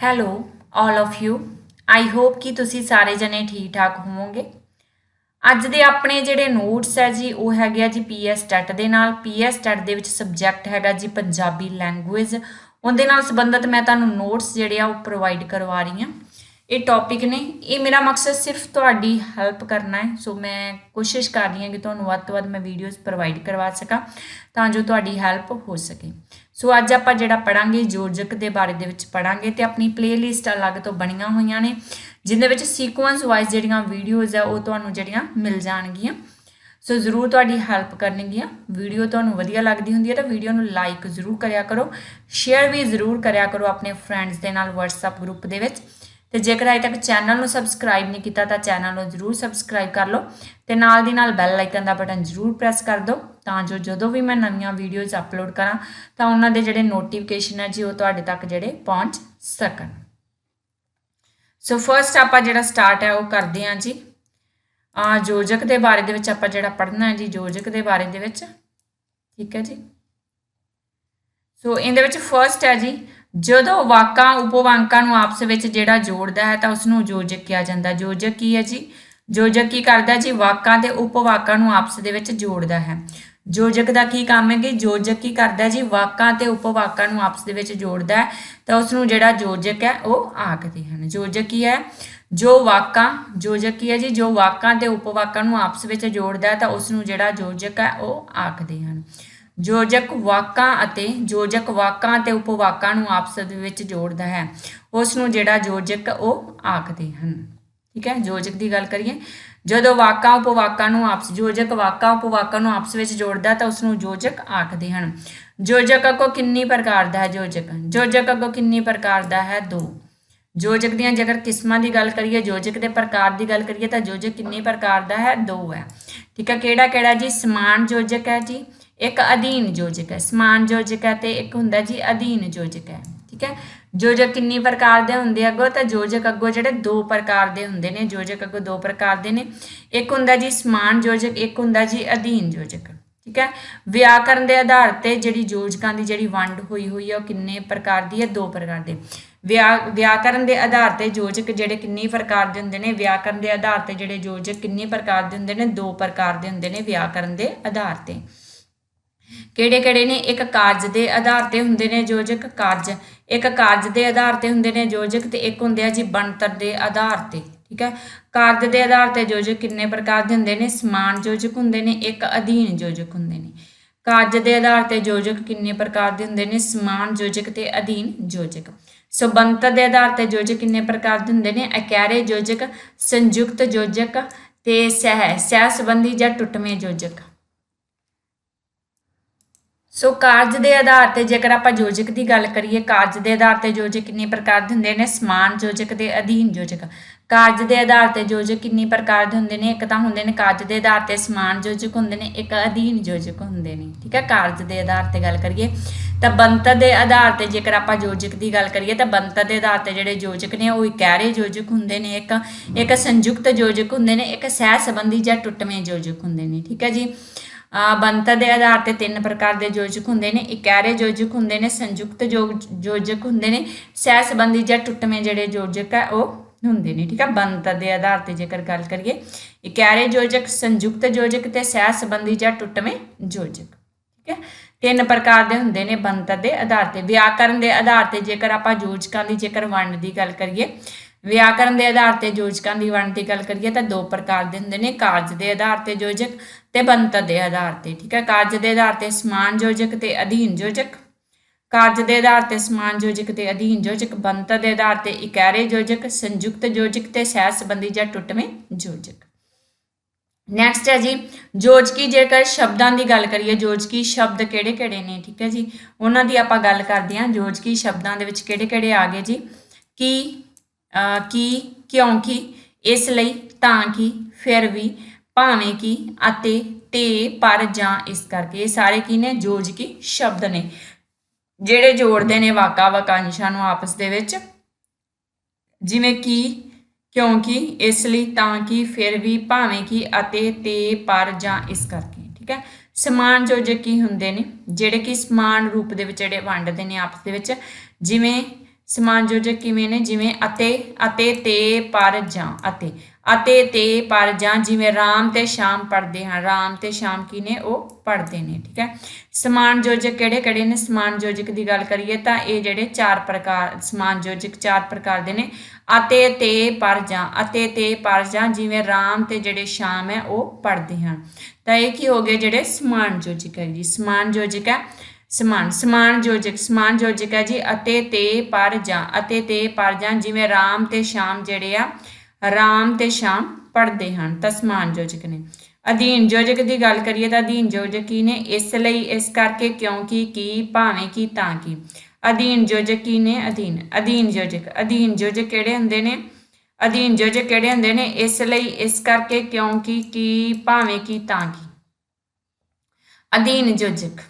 Hello all of you I hope ਕਿ ਤੁਸੀਂ ਸਾਰੇ ਜਣੇ ਠੀਕ ਠਾਕ ਹੋਵੋਗੇ। ਅੱਜ ਦੇ ਆਪਣੇ ਜਿਹੜੇ ਨੋਟਸ ਹੈ ਜੀ, ਉਹ ਹੈਗੇ ਆ ਜੀ ਪੀਐਸ ਟੈਟ ਦੇ ਨਾਲ। ਪੀਐਸ ਟੈਟ ਦੇ ਵਿੱਚ ਸਬਜੈਕਟ ਹੈਗਾ ਜੀ ਪੰਜਾਬੀ ਲੈਂਗੁਏਜ ਉਹਦੇ ਨਾਲ ਸੰਬੰਧਿਤ ਮੈਂ ਤੁਹਾਨੂੰ ਨੋਟਸ ਜਿਹੜੇ ਆ, ਉਹ ਪ੍ਰੋਵਾਈਡ ਕਰਵਾ ਰਹੀ ਹਾਂ। ਇਹ ਟੌਪਿਕ ਨੇ। ਇਹ ਮੇਰਾ ਮਕਸਦ ਸਿਰਫ ਤੁਹਾਡੀ ਹੈਲਪ ਕਰਨਾ ਹੈ। ਸੋ ਮੈਂ ਕੋਸ਼ਿਸ਼ ਕਰ ਰਹੀ ਹਾਂ ਕਿ ਤੁਹਾਨੂੰ ਵੱਧ ਤੋਂ ਵੱਧ ਮੈਂ ਵੀਡੀਓਜ਼ ਪ੍ਰੋਵਾਈਡ ਕਰਵਾ ਸਕਾਂ, ਤਾਂ ਜੋ ਤੁਹਾਡੀ ਹੈਲਪ ਹੋ ਸਕੇ। ਸੋ ਅੱਜ ਆਪਾਂ ਜਿਹੜਾ ਪੜਾਂਗੇ ਜੋਰਜਕ ਦੇ ਬਾਰੇ ਦੇ ਵਿੱਚ ਪੜਾਂਗੇ ਤੇ ਆਪਣੀ ਪਲੇਲਿਸਟ ਅਲੱਗ ਤੋਂ ਬਣੀਆਂ ਹੋਈਆਂ ਨੇ, ਜਿੰਦੇ ਵਿੱਚ ਸੀਕੁਐਂਸ ਵਾਈਜ਼ ਜਿਹੜੀਆਂ ਵੀਡੀਓਜ਼ ਆ, ਉਹ ਤੁਹਾਨੂੰ ਜਿਹੜੀਆਂ ਮਿਲ ਜਾਣਗੀਆਂ। ਸੋ ਜ਼ਰੂਰ ਤੁਹਾਡੀ ਹੈਲਪ ਕਰਨਗੀਆਂ। ਵੀਡੀਓ ਤੁਹਾਨੂੰ ਵਧੀਆ ਲੱਗਦੀ ਹੁੰਦੀ ਹੈ ਤਾਂ ਵੀਡੀਓ ਨੂੰ ਲਾਈਕ ਜ਼ਰੂਰ ਕਰਿਆ ਕਰੋ। ਸ਼ੇਅਰ ਵੀ ਜ਼ਰੂਰ ਕਰਿਆ ਕਰੋ ਆਪਣੇ ਫਰੈਂਡਸ ਦੇ ਨਾਲ WhatsApp ਗਰੁੱਪ ਦੇ ਵਿੱਚ। ਤੇ ਜੇਕਰ ਅਜੇ ਤੱਕ ਚੈਨਲ ਨੂੰ ਸਬਸਕ੍ਰਾਈਬ ਨਹੀਂ ਕੀਤਾ ਤਾਂ ਚੈਨਲ ਨੂੰ ਜ਼ਰੂਰ ਸਬਸਕ੍ਰਾਈਬ ਕਰ ਲਓ। ਤੇ ਨਾਲ ਦੀ ਨਾਲ ਬੈਲ ਆਈਕਨ ਦਾ ਬਟਨ ਜ਼ਰੂਰ ਪ੍ਰੈਸ ਕਰ ਦਿਓ। ਤਾਂ ਜੋ ਜਦੋਂ ਵੀ ਮੈਂ ਨਵੀਆਂ ਵੀਡੀਓਜ਼ ਅਪਲੋਡ ਕਰਾਂ, ਤਾਂ ਉਹਨਾਂ ਦੇ ਜਿਹੜੇ ਨੋਟੀਫਿਕੇਸ਼ਨ ਹੈ ਜੀ, ਉਹ ਤੁਹਾਡੇ ਤੱਕ ਜਿਹੜੇ ਪਹੁੰਚ ਸਕਣ। ਸੋ ਫਰਸਟ ਆਪਾਂ ਜਿਹੜਾ ਸਟਾਰਟ ਹੈ, ਉਹ ਕਰਦੇ ਹਾਂ ਜੀ। ਆ ਜੋਜਕ ਦੇ ਬਾਰੇ ਦੇ ਵਿੱਚ ਆਪਾਂ ਜਿਹੜਾ ਪੜ੍ਹਨਾ ਹੈ ਜੀ, ਯੋਜਕ ਦੇ ਬਾਰੇ ਦੇ ਵਿੱਚ। ਠੀਕ ਹੈ ਜੀ? ਸੋ ਇਹਦੇ ਵਿੱਚ ਫਰਸਟ ਹੈ ਜੀ, ਜਦੋਂ ਵਾਕਾਂ, ਉਪਵਾਕਾਂ ਨੂੰ ਆਪਸ ਵਿੱਚ ਜਿਹੜਾ ਜੋੜਦਾ ਹੈ, ਤਾਂ ਉਸ ਨੂੰ ਜੋਜਕ ਕਿਹਾ ਜਾਂਦਾ। ਯੋਜਕ ਕੀ ਹੈ ਜੀ? ਜੋਜਕ ਕੀ ਕਰਦਾ ਜੀ? ਵਾਕਾਂ ਤੇ ਉਪਵਾਕਾਂ ਨੂੰ ਆਪਸ ਦੇ ਵਿੱਚ ਜੋੜਦਾ ਹੈ। ਜੋਜਕ ਦਾ ਕੀ ਕੰਮ ਹੈ ਕਿ ਜੋਜਕ ਕੀ ਕਰਦਾ ਜੀ? ਵਾਕਾਂ ਤੇ ਉਪਵਾਕਾਂ ਨੂੰ ਆਪਸ ਦੇ ਵਿੱਚ ਜੋੜਦਾ ਹੈ, ਤਾਂ ਉਸ ਨੂੰ ਜਿਹੜਾ ਜੋਜਕ ਹੈ, ਉਹ ਆਖਦੇ ਹਨ। ਜੋਜਕ ਕੀ ਹੈ? ਜੋ ਵਾਕਾਂ, ਜੋਜਕ ਕੀ ਹੈ ਜੀ? ਜੋ ਵਾਕਾਂ ਤੇ ਉਪਵਾਕਾਂ ਨੂੰ ਆਪਸ ਵਿੱਚ ਜੋੜਦਾ ਹੈ, ਤਾਂ ਉਸ ਨੂੰ ਜਿਹੜਾ ਜੋਜਕ ਹੈ, ਉਹ ਆਖਦੇ ਹਨ। ਜੋਜਕ ਵਾਕਾਂ ਅਤੇ ਜੋਜਕ ਵਾਕਾਂ ਤੇ ਉਪਵਾਕਾਂ ਨੂੰ ਆਪਸ ਦੇ ਵਿੱਚ ਜੋੜਦਾ ਹੈ ਉਸ ਨੂੰ ਜਿਹੜਾ ਜੋਜਕ, ਉਹ ਆਖਦੇ ਹਨ। ਠੀਕ ਹੈ, ਯੋਜਕ ਦੀ ਗੱਲ ਕਰੀਏ, ਜਦੋਂ ਵਾਕਾਂ ਉਪਵਾਕਾਂ ਨੂੰ ਆਪਸ ਜੋਜਕ ਵਾਕਾਂ ਉਪਵਾਕਾਂ ਨੂੰ ਆਪਸ ਵਿੱਚ ਜੋੜਦਾ ਤਾਂ ਉਸ ਨੂੰ ਜੋਜਕ ਆਖਦੇ ਹਨ। ਯੋਜਕ ਅੱਗੋਂ ਕਿੰਨੀ ਪ੍ਰਕਾਰ ਦਾ ਹੈ ਜੋਜਕ ਜੋਜਕ ਅੱਗੋਂ ਕਿੰਨੀ ਪ੍ਰਕਾਰ ਦਾ ਹੈ? ਦੋ। ਯੋਜਕ ਦੀਆਂ ਜੇਕਰ ਕਿਸਮਾਂ ਦੀ ਗੱਲ ਕਰੀਏ, ਯੋਜਕ ਦੇ ਪ੍ਰਕਾਰ ਦੀ ਗੱਲ ਕਰੀਏ, ਤਾਂ ਯੋਜਕ ਕਿੰਨੀ ਪ੍ਰਕਾਰ ਦਾ ਹੈ? ਦੋ ਹੈ। ਠੀਕ ਹੈ, ਕਿਹੜਾ ਕਿਹੜਾ ਜੀ? ਸਮਾਨ ਯੋਜਕ ਹੈ ਜੀ। ਇੱਕ ਅਧੀਨ ਯੋਜਕ ਹੈ। ਸਮਾਨ ਯੋਜਕ ਹੈ ਤੇ ਇੱਕ ਹੁੰਦਾ ਜੀ ਅਧੀਨ ਯੋਜਕ ਹੈ। ਠੀਕ ਹੈ ਯੋਜਕ ਕਿੰਨੀ ਪ੍ਰਕਾਰ ਦੇ ਹੁੰਦੇ ਅੱਗੋਂ ਤਾਂ ਜੋਜਕ ਅੱਗੋਂ ਜਿਹੜੇ ਦੋ ਪ੍ਰਕਾਰ ਦੇ ਹੁੰਦੇ ਨੇ ਯੋਜਕ ਅੱਗੋਂ ਦੋ ਪ੍ਰਕਾਰ ਦੇ ਨੇ। ਇੱਕ ਹੁੰਦਾ ਜੀ ਸਮਾਨ ਯੋਜਕ ਇੱਕ ਹੁੰਦਾ ਜੀ ਅਧੀਨ ਯੋਜਕ ਠੀਕ ਹੈ? ਵਿਆਕਰਨ ਦੇ ਆਧਾਰ ਤੇ ਜਿਹੜੀ ਯੋਜਕਾਂ ਦੀ ਜਿਹੜੀ ਵੰਡ ਹੋਈ ਹੋਈ ਹੈ ਉਹ ਕਿੰਨੇ ਪ੍ਰਕਾਰ ਦੀ ਹੈ? ਦੋ ਪ੍ਰਕਾਰ ਦੇ। ਵਿਆ, ਵਿਆਕਰਨ ਦੇ ਆਧਾਰ ਤੇ ਯੋਜਕ ਜਿਹੜੇ ਕਿੰਨੀ ਪ੍ਰਕਾਰ ਦੇ ਹੁੰਦੇ ਨੇ, ਵਿਆਕਰਨ ਦੇ ਆਧਾਰ ਤੇ ਜਿਹੜੇ ਯੋਜਕ ਕਿੰਨੇ ਪ੍ਰਕਾਰ ਦੇ ਹੁੰਦੇ ਨੇ, ਦੋ ਪ੍ਰਕਾਰ ਦੇ ਹੁੰਦੇ ਨੇ ਵਿਆਕਰਨ ਦੇ ਆਧਾਰ ਤੇ। ਕਿਹੜੇ ਕਿਹੜੇ ਨੇ? ਇੱਕ ਕਾਰਜ ਦੇ ਆਧਾਰ ਤੇ ਹੁੰਦੇ ਨੇ ਯੋਜਕ ਕਾਰਜ। ਇੱਕ ਕਾਰਜ ਦੇ ਆਧਾਰ ਤੇ ਹੁੰਦੇ ਨੇ ਯੋਜਕ ਤੇ ਇੱਕ ਹੁੰਦੇ ਆ ਜੀ ਬਣਤਰ ਦੇ ਆਧਾਰ ਤੇ, ਠੀਕ ਹੈ? ਕਾਰਜ ਦੇ ਆਧਾਰ ਤੇ ਯੋਜਕ ਕਿੰਨੇ ਪ੍ਰਕਾਰ ਦੇ ਹੁੰਦੇ ਨੇ? ਸਮਾਨ ਯੋਜਕ ਹੁੰਦੇ ਨੇ, ਇੱਕ ਅਧੀਨ ਯੋਜਕ ਹੁੰਦੇ ਨੇ। ਕਾਰਜ ਦੇ ਆਧਾਰ ਤੇ ਯੋਜਕ ਕਿੰਨੇ ਪ੍ਰਕਾਰ ਦੇ ਹੁੰਦੇ ਨੇ? ਸਮਾਨ ਯੋਜਕ ਤੇ ਅਧੀਨ ਯੋਜਕ। ਸੋ ਬਣਤਰ ਦੇ ਆਧਾਰ ਤੇ ਯੋਜਕ ਕਿੰਨੇ ਪ੍ਰਕਾਰ ਦੇ ਹੁੰਦੇ ਨੇ? ਇਕਾਰੇ ਯੋਜਕ, ਸੰਯੁਕਤ ਯੋਜਕ ਤੇ ਸਹਿ ਸਹਿ ਸੰਬੰਧੀ ਜਾਂ ਟੁੱਟਵੇਂ ਯੋਜਕ। ਸੋ ਕਾਰਜ ਦੇ ਆਧਾਰ ਤੇ ਜੇਕਰ ਆਪਾਂ ਯੋਜਕ ਦੀ ਗੱਲ ਕਰੀਏ, ਕਾਰਜ ਦੇ ਆਧਾਰ ਤੇ ਯੋਜਕ ਕਿੰਨੇ ਪ੍ਰਕਾਰ ਦੇ ਹੁੰਦੇ ਨੇ? ਸਮਾਨ ਯੋਜਕ ਦੇ ਅਧੀਨ ਯੋਜਕ। ਕਾਰਜ ਦੇ ਆਧਾਰ ਤੇ ਯੋਜਕ ਕਿੰਨੀ ਪ੍ਰਕਾਰ ਦੇ ਹੁੰਦੇ ਨੇ? ਇੱਕ ਤਾਂ ਹੁੰਦੇ ਨੇ ਕਾਰਜ ਦੇ ਆਧਾਰ ਤੇ ਸਮਾਨ ਯੋਜਕ ਹੁੰਦੇ ਨੇ, ਇੱਕ ਅਧੀਨ ਯੋਜਕ ਹੁੰਦੇ ਨੇ। ਠੀਕ ਹੈ, ਕਾਰਜ ਦੇ ਆਧਾਰ ਤੇ ਗੱਲ ਕਰੀਏ, ਤਾਂ ਬੰਤਰ ਦੇ ਆਧਾਰ ਤੇ ਜੇਕਰ ਆਪਾਂ ਯੋਜਕ ਦੀ ਗੱਲ ਕਰੀਏ, ਤਾਂ ਬੰਤਰ ਦੇ ਆਧਾਰ ਤੇ ਜਿਹੜੇ ਯੋਜਕ ਨੇ, ਉਹ ਇਕਾਰੇ ਯੋਜਕ ਹੁੰਦੇ ਨੇ, ਇੱਕ ਇੱਕ ਸੰਯੁਕਤ ਯੋਜਕ ਹੁੰਦੇ ਨੇ, ਇੱਕ ਸਹਿ ਸੰਬੰਧੀ ਜਾਂ ਟੁੱਟਵੇਂ ਯੋਜਕ ਹੁੰਦੇ ਨੇ। ਠੀਕ ਹੈ ਜੀ? ਬੰਤਰ ਦੇ ਆਧਾਰ ਤੇ ਤਿੰਨ ਪ੍ਰਕਾਰ ਦੇ ਯੋਜਕ ਹੁੰਦੇ ਨੇ ਇਕਹਿਰੇ ਯੋਜਕ ਹੁੰਦੇ ਨੇ, ਸੰਯੁਕਤ ਯੋਜਕ ਹੁੰਦੇ ਨੇ, ਸਹਿ ਸੰਬੰਧੀ ਜਾਂ ਟੁੱਟਵੇਂ ਜਿਹੜੇ ਯੋਜਕ ਹੈ ਉਹ ਹੁੰਦੇ ਨੇ, ਠੀਕ ਹੈ ਬਣਤਰ ਦੇ ਆਧਾਰ ਤੇ ਜੇਕਰ ਗੱਲ ਕਰੀਏ ਇਕਾਰੇ ਯੋਜਕ, ਸੰਯੁਕਤ ਯੋਜਕ ਤੇ ਸਹਿ ਸੰਬੰਧੀ ਜਾਂ ਟੁੱਟਵੇਂ ਯੋਜਕ, ਠੀਕ ਹੈ ਤਿੰਨ ਪ੍ਰਕਾਰ ਦੇ ਹੁੰਦੇ ਨੇ ਬਣਤਰ ਦੇ ਆਧਾਰ ਤੇ, ਵਿਆਕਰਨ ਦੇ ਆਧਾਰ ਤੇ ਜੇਕਰ ਆਪਾਂ ਯੋਜਕਾਂ ਦੀ ਜੇਕਰ ਵੰਡ ਦੀ ਗੱਲ ਕਰੀਏ ਵਿਆਕਰਨ ਦੇ ਆਧਾਰ ਤੇ ਯੋਜਕਾਂ ਦੀ ਵੰਡ ਦੀ ਗੱਲ ਕਰੀਏ ਤਾਂ ਦੋ ਪ੍ਰਕਾਰ ਦੇ ਹੁੰਦੇ ਨੇ, ਕਾਰਜ ਦੇ ਆਧਾਰ ਤੇ ਯੋਜਕ ਤੇ ਬਣਤਰ ਦੇ ਆਧਾਰ ਤੇ, ਠੀਕ ਹੈ? ਕਾਰਜ ਦੇ ਆਧਾਰ ਤੇ ਸਮਾਨ ਯੋਜਕ ਤੇ ਅਧੀਨ ਯੋਜਕ, ਕਾਰਜ ਦੇ ਆਧਾਰ ਤੇ ਸਮਾਨ ਯੋਜਕ ਤੇ ਅਧੀਨ ਯੋਜਕ ਬੰਤਰ ਦੇ ਆਧਾਰ ਤੇ ਇਕਾਰੇ ਯੋਜਕ, ਸੰਯੁਕਤ ਯੋਜਕ ਤੇ ਸਹਿ ਸੰਬੰਧੀ ਜਾਂ ਟੁੱਟਵੇਂ ਯੋਜਕ। ਨੈਕਸਟ ਹੈ ਜੀ ਜੋਜਕੀ ਜੇਕਰ ਸ਼ਬਦਾਂ ਦੀ ਗੱਲ ਕਰੀਏ ਜੋਜਕੀ ਸ਼ਬਦ ਕਿਹੜੇ ਕਿਹੜੇ ਨੇ, ਠੀਕ ਹੈ ਜੀ? ਉਹਨਾਂ ਦੀ ਆਪਾਂ ਗੱਲ ਕਰਦੇ ਹਾਂ ਜੋਜਕੀ ਸ਼ਬਦਾਂ ਦੇ ਵਿੱਚ ਕਿਹੜੇ ਕਿਹੜੇ ਆ ਗਏ ਜੀ? ਕੀ ਕੀ ਕਿਉਂਕਿ ਇਸ ਲਈ ਤਾਂ ਕਿ, ਫਿਰ ਵੀ ਭਾਵੇਂ ਕਿ ਅਤੇ ਤੇ, ਪਰ ਜਾਂ ਇਸ ਕਰਕੇ। ਇਹ ਸਾਰੇ ਕੀ ਨੇ? ਜੋਜਕੀ ਸ਼ਬਦ ਨੇ। ਜਿਹੜੇ ਜੋੜਦੇ ਨੇ ਵਾਕਾ ਵਾਕਾਂਸ਼ਾਂ ਨੂੰ ਆਪਸ ਦੇ ਵਿੱਚ। ਜਿਵੇਂ ਕਿ ਕਿਉਂਕਿ ਇਸ ਲਈ ਤਾਂ ਕਿ, ਫਿਰ ਵੀ ਭਾਵੇਂ ਕਿ ਅਤੇ ਤੇ, ਪਰ ਜਾਂ ਇਸ ਕਰਕੇ। ਠੀਕ ਹੈ? ਸਮਾਨ ਯੋਜਕ ਕੀ ਹੁੰਦੇ ਨੇ? ਜਿਹੜੇ ਕਿ ਸਮਾਨ ਰੂਪ ਦੇ ਵਿੱਚ ਜਿਹੜੇ ਵੰਡਦੇ ਨੇ ਆਪਸ ਦੇ ਵਿੱਚ। ਜਿਵੇਂ ਸਮਾਨ ਯੋਜਕ ਕਿਵੇਂ ਨੇ, ਜਿਵੇਂ ਅਤੇ ਅਤੇ ਤੇ ਪਰ ਜਾਂ, ਅਤੇ। ਅਤੇ ਤੇ ਪਰ ਜਾਂ ਜਿਵੇਂ ਰਾਮ ਤੇ ਸ਼ਾਮ ਪੜ੍ਹਦੇ ਹਾਂ ਰਾਮ ਤੇ ਸ਼ਾਮ ਕੀ ਨੇ ਉਹ ਪੜ੍ਹਦੇ ਨੇ, ਠੀਕ ਹੈ? ਸਮਾਨ ਯੋਜਕ ਕਿਹੜੇ ਕਿਹੜੇ ਨੇ? ਸਮਾਨ ਯੋਜਕ ਦੀ ਗੱਲ ਕਰੀਏ ਤਾਂ ਇਹ ਜਿਹੜੇ ਚਾਰ ਪ੍ਰਕਾਰ, ਸਮਾਨ ਯੋਜਕ ਚਾਰ ਪ੍ਰਕਾਰ ਦੇ ਨੇ। ਅਤੇ ਤੇ ਪਰ ਜਾਂ, ਅਤੇ ਤੇ ਪਰ ਜਾਂ ਜਿਵੇਂ ਰਾਮ ਤੇ ਜਿਹੜੇ ਸ਼ਾਮ ਹੈ, ਉਹ ਪੜ੍ਹਦੇ ਹਨ। ਤਾਂ ਇਹ ਕੀ ਹੋ ਗਏ ਜਿਹੜੇ ਸਮਾਨ ਯੋਜਕ ਹੈ ਜੀ ਸਮਾਨ ਯੋਜਕ ਹੈ ਸਮਾਨ ਸਮਾਨ ਯੋਜਕ ਸਮਾਨ ਯੋਜਕ ਹੈ ਜੀ, ਅਤੇ ਤੇ ਪਰ ਜਾਂ, ਅਤੇ ਤੇ ਪਰ ਜਾਂ, ਜਿਵੇਂ ਰਾਮ ਤੇ ਸ਼ਾਮ ਜਿਹੜੇ ਆ, ਰਾਮ ਤੇ ਸ਼ਾਮ ਪੜ੍ਹਦੇ ਹਨ, ਤਾਂ ਸਮਾਨ ਯੋਜਕ ਨੇ। ਅਧੀਨ ਯੋਜਕ ਦੀ ਗੱਲ ਕਰੀਏ ਤਾਂ ਅਧੀਨ ਯੋਜਕ ਕੀ ਨੇ? ਇਸ ਲਈ, ਇਸ ਕਰਕੇ ਕਿਉਂਕਿ ਕੀ ਭਾਵੇਂ ਕੀ, ਤਾਂ ਕੀ। ਅਧੀਨ ਯੋਜਕ ਕੀ ਨੇ? ਅਧੀਨ ਅਧੀਨ ਯੋਜਕ ਅਧੀਨ ਯੋਜਕ ਕਿਹੜੇ ਹੁੰਦੇ ਨੇ? ਅਧੀਨ ਯੋਜਕ ਕਿਹੜੇ ਹੁੰਦੇ ਨੇ? ਇਸ ਲਈ, ਇਸ ਕਰਕੇ ਕਿਉਂਕਿ ਕੀ ਭਾਵੇਂ ਕੀ, ਤਾਂ ਕੀ। ਅਧੀਨ ਯੋਜਕ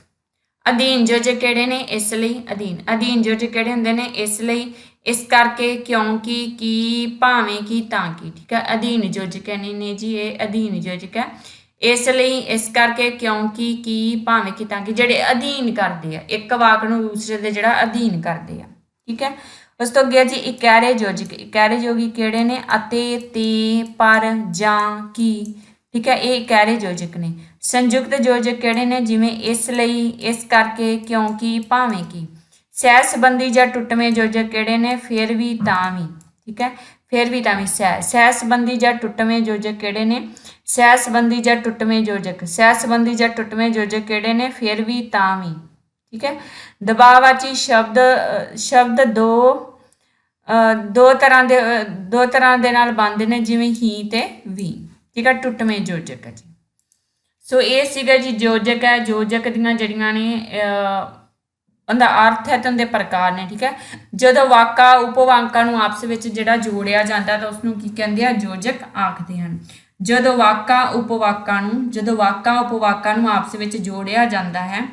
ਅਧੀਨ ਯੋਜਕ ਕਿਹੜੇ ਨੇ, ਇਸ ਲਈ ਅਧੀਨ। ਅਧੀਨ ਯੋਜਕ ਕਿਹੜੇ ਹੁੰਦੇ ਨੇ, ਇਸ ਲਈ। ਇਸ ਕਰਕੇ ਕਿਉਂਕਿ ਕੀ ਭਾਵੇਂ ਕੀ, ਤਾਂ ਕੀ, ਠੀਕ ਹੈ ਅਧੀਨ ਯੋਜਕ ਨੇ ਨੇ ਜੀ, ਇਹ ਅਧੀਨ ਯੋਜਕ ਹੈ ਇਸ ਲਈ, ਇਸ ਕਰਕੇ ਕਿਉਂਕਿ ਕੀ ਭਾਵੇਂ ਕਿ, ਤਾਂ ਕੀ, ਜਿਹੜੇ ਅਧੀਨ ਕਰਦੇ ਆ, ਇੱਕ ਵਾਕ ਨੂੰ ਦੂਸਰੇ ਦੇ ਜਿਹੜਾ ਅਧੀਨ ਕਰਦੇ ਆ, ਠੀਕ ਹੈ ਉਸ ਤੋਂ ਅੱਗੇ ਜੀ ਇਕਾਰੇ ਯੋਜਕ ਇਕਾਰੇ ਯੋਗੀ ਕਿਹੜੇ ਨੇ, ਅਤੇ, ਤੇ, ਪਰ, ਜਾਂ, ਕੀ, ਠੀਕ ਹੈ ਇਹ ਇਕਾਰੇ ਯੋਜਕ ਨੇ ਸੰਯੁਕਤ ਯੋਜਕ ਕਿਹੜੇ ਨੇ? ਜਿਵੇਂ ਇਸ ਲਈ, ਇਸ ਕਰਕੇ ਕਿਉਂਕਿ ਭਾਵੇਂ ਕਿ। ਸਹਿ ਸੰਬੰਧੀ ਜਾਂ ਟੁੱਟਵੇਂ ਯੋਜਕ ਕਿਹੜੇ ਨੇ? ਫਿਰ ਵੀ ਤਾਂ ਵੀ, ਠੀਕ ਹੈ? ਫਿਰ ਵੀ ਤਾਂ ਵੀ ਸਹਿ ਸਹਿ ਸੰਬੰਧੀ ਜਾਂ ਟੁੱਟਵੇਂ ਯੋਜਕ ਕਿਹੜੇ ਨੇ? ਸਹਿ ਸੰਬੰਧੀ ਜਾਂ ਟੁੱਟਵੇਂ ਯੋਜਕ ਸਹਿ ਸੰਬੰਧੀ ਜਾਂ ਟੁੱਟਵੇਂ ਯੋਜਕ ਕਿਹੜੇ ਨੇ? ਫਿਰ ਵੀ ਤਾਂ ਵੀ, ਠੀਕ ਹੈ? ਦਬਾਵਾਚੀ ਸ਼ਬਦ ਸ਼ਬਦ ਦੋ ਦੋ ਤਰ੍ਹਾਂ ਦੇ ਦੋ ਤਰ੍ਹਾਂ ਦੇ ਨਾਲ ਬਣਦੇ ਨੇ, ਜਿਵੇਂ ਹੀ ਤੇ ਵੀ, ਠੀਕ ਹੈ? ਟੁੱਟਵੇਂ ਯੋਜਕ ਜੀ। ਸੋ ਇਹ ਸੀਗਾ ਜੀ ਯੋਜਕ ਹੈ ਯੋਜਕ ਦੀਆਂ ਜਿਹੜੀਆਂ ਨੇ ਉਹਦਾ ਅਰਥ ਹੈ ਤੇ ਉਹਦੇ ਪ੍ਰਕਾਰ ਨੇ, ਠੀਕ ਹੈ? ਜਦੋਂ ਵਾਕਾ ਉਪਵਾਕਾਂ ਨੂੰ ਆਪਸ ਵਿੱਚ ਜਿਹੜਾ ਜੋੜਿਆ ਜਾਂਦਾ ਤਾਂ ਉਸ ਨੂੰ ਕੀ ਕਹਿੰਦੇ ਆ? ਯੋਜਕ ਆਖਦੇ ਹਨ। ਜਦੋਂ ਵਾਕਾ ਉਪਵਾਕਾਂ ਨੂੰ, ਜਦੋਂ ਵਾਕਾ ਉਪਵਾਕਾਂ ਨੂੰ ਆਪਸ ਵਿੱਚ ਜੋੜਿਆ ਜਾਂਦਾ ਹੈ,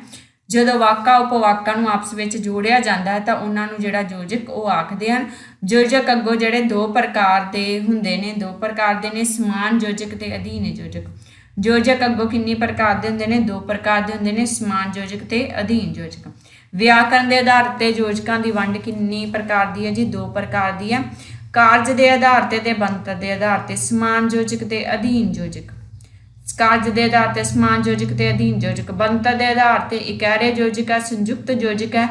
ਜਦੋਂ ਵਾਕਾ ਉਪਵਾਕਾਂ ਨੂੰ ਆਪਸ ਵਿੱਚ ਜੋੜਿਆ ਜਾਂਦਾ ਹੈ ਤਾਂ ਉਹਨਾਂ ਨੂੰ ਜਿਹੜਾ ਯੋਜਕ ਉਹ ਆਖਦੇ ਹਨ। ਯੋਜਕ ਅੱਗੋਂ ਜਿਹੜੇ ਦੋ ਪ੍ਰਕਾਰ ਦੇ ਹੁੰਦੇ ਨੇ, ਦੋ ਪ੍ਰਕਾਰ ਦੇ ਨੇ, ਸਮਾਨ ਯੋਜਕ ਤੇ ਅਧੀਨ ਯੋਜਕ ਯੋਜਕ ਅੱਗੋਂ ਕਿੰਨੀ ਪ੍ਰਕਾਰ ਦੇ ਹੁੰਦੇ ਨੇ? ਦੋ ਪ੍ਰਕਾਰ ਦੇ ਹੁੰਦੇ ਨੇ, ਸਮਾਨ ਯੋਜਕ ਤੇ ਅਧੀਨ ਯੋਜਕ ਵਿਆਕਰਨ ਦੇ ਆਧਾਰ ਤੇ ਯੋਜਕਾਂ ਦੀ ਵੰਡ ਕਿੰਨੀ ਪ੍ਰਕਾਰ ਦੀ ਹੈ ਜੀ? ਦੋ ਪ੍ਰਕਾਰ ਦੀ ਹੈ। ਕਾਰਜ ਦੇ ਆਧਾਰ ਤੇ ਤੇ ਬਣਤਰ ਦੇ ਆਧਾਰ ਤੇ, ਸਮਾਨ ਯੋਜਕ ਤੇ ਅਧੀਨ ਯੋਜਕ ਕਾਰਜ ਦੇ ਆਧਾਰ ਤੇ, ਸਮਾਨ ਯੋਜਕ ਤੇ ਅਧੀਨ ਯੋਜਕ ਬਣਤਰ ਦੇ ਆਧਾਰ ਤੇ ਇਕਾਰੇ ਯੋਜਕ ਹੈ, ਸੰਯੁਕਤ ਯੋਜਕ ਹੈ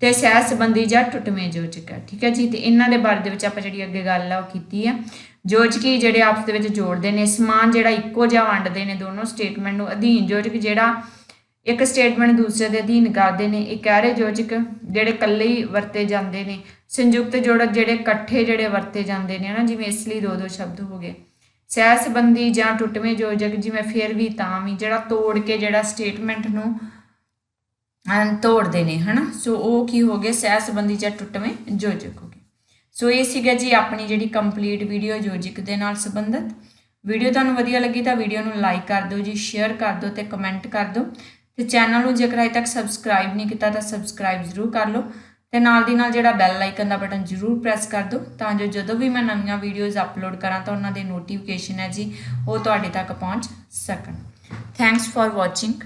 ਤੇ ਸਹਿ ਸੰਬੰਧੀ ਜਾਂ ਟੁੱਟਵੇਂ ਯੋਜਕ ਹੈ। ਠੀਕ ਹੈ ਜੀ? ਤੇ ਇਹਨਾਂ ਦੇ ਬਾਰੇ ਦੇ ਵਿੱਚ ਆਪਾਂ ਜਿਹੜੀ ਅੱਗੇ ਗੱਲ ਆ, ਉਹ ਕੀਤੀ ਹੈ। ਯੋਜਕੀ ਜਿਹੜੇ ਆਪਸ ਦੇ ਵਿੱਚ ਜੋੜਦੇ ਨੇ, ਸਮਾਨ ਜਿਹੜਾ ਇੱਕੋ ਜਿਹਾ ਵੰਡਦੇ ਨੇ ਦੋਨੋਂ ਸਟੇਟਮੈਂਟ ਨੂੰ ਅਧੀਨ ਯੋਜਕ ਜਿਹੜਾ ਇੱਕ ਸਟੇਟਮੈਂਟ ਦੂਸਰੇ ਦੇ ਅਧੀਨ ਕਰਦੇ ਨੇ ਇਕਾਰੇ ਯੋਜਕ ਜਿਹੜੇ ਇਕੱਲੇ ਹੀ ਵਰਤੇ ਜਾਂਦੇ ਨੇ, ਸੰਯੁਕਤ ਜੋੜਕ ਜਿਹੜੇ ਇਕੱਠੇ ਜਿਹੜੇ ਵਰਤੇ ਜਾਂਦੇ ਨੇ ਨਾ ਜਿਵੇਂ ਇਸ ਲਈ ਦੋ ਦੋ ਸ਼ਬਦ ਹੋ ਗਏ। ਸਹਿ ਸੰਬੰਧੀ ਜਾਂ ਟੁੱਟਵੇਂ ਯੋਜਕ ਜਿਵੇਂ ਫਿਰ ਵੀ ਤਾਂ ਵੀ, ਜਿਹੜਾ ਤੋੜ ਕੇ ਜਿਹੜਾ ਸਟੇਟਮੈਂਟ ਨੂੰ ਤੋੜਦੇ ਨੇ, ਹਨਾ, ਸੋ ਉਹ ਕੀ ਹੋ ਗਏ? ਸਹਿ ਸੰਬੰਧੀ ਜਾਂ ਟੁੱਟਵੇਂ ਯੋਜਕ ਹੋ ਗਏ। ਸੋ ਇਹ ਸੀਗਾ ਜੀ ਆਪਣੀ ਜਿਹੜੀ ਕੰਪਲੀਟ ਵੀਡੀਓ ਯੋਜਿਕ ਦੇ ਨਾਲ ਸੰਬੰਧਿਤ। ਵੀਡੀਓ ਤੁਹਾਨੂੰ ਵਧੀਆ ਲੱਗੀ ਤਾਂ ਵੀਡੀਓ ਨੂੰ ਲਾਈਕ ਕਰ ਦਿਓ ਜੀ ਸ਼ੇਅਰ ਕਰ ਦਿਓ ਤੇ ਕਮੈਂਟ ਕਰ ਦਿਓ। ਤੇ ਚੈਨਲ ਨੂੰ ਜੇਕਰ ਅਜੇ ਤੱਕ ਸਬਸਕ੍ਰਾਈਬ ਨਹੀਂ ਕੀਤਾ ਤਾਂ ਸਬਸਕ੍ਰਾਈਬ ਜ਼ਰੂਰ ਕਰ ਲਓ। ਤੇ ਨਾਲ ਦੀ ਨਾਲ ਜਿਹੜਾ ਬੈਲ ਆਈਕਨ ਦਾ ਬਟਨ ਜ਼ਰੂਰ ਪ੍ਰੈਸ ਕਰ ਦਿਓ ਤਾਂ ਜੋ ਜਦੋਂ ਵੀ ਮੈਂ ਨਵੀਆਂ ਵੀਡੀਓਜ਼ ਅਪਲੋਡ ਕਰਾਂ ਤਾਂ ਉਹਨਾਂ ਦੇ ਨੋਟੀਫਿਕੇਸ਼ਨ ਹੈ ਜੀ, ਉਹ ਤੁਹਾਡੇ ਤੱਕ ਪਹੁੰਚ ਸਕਣ। Thanks for watching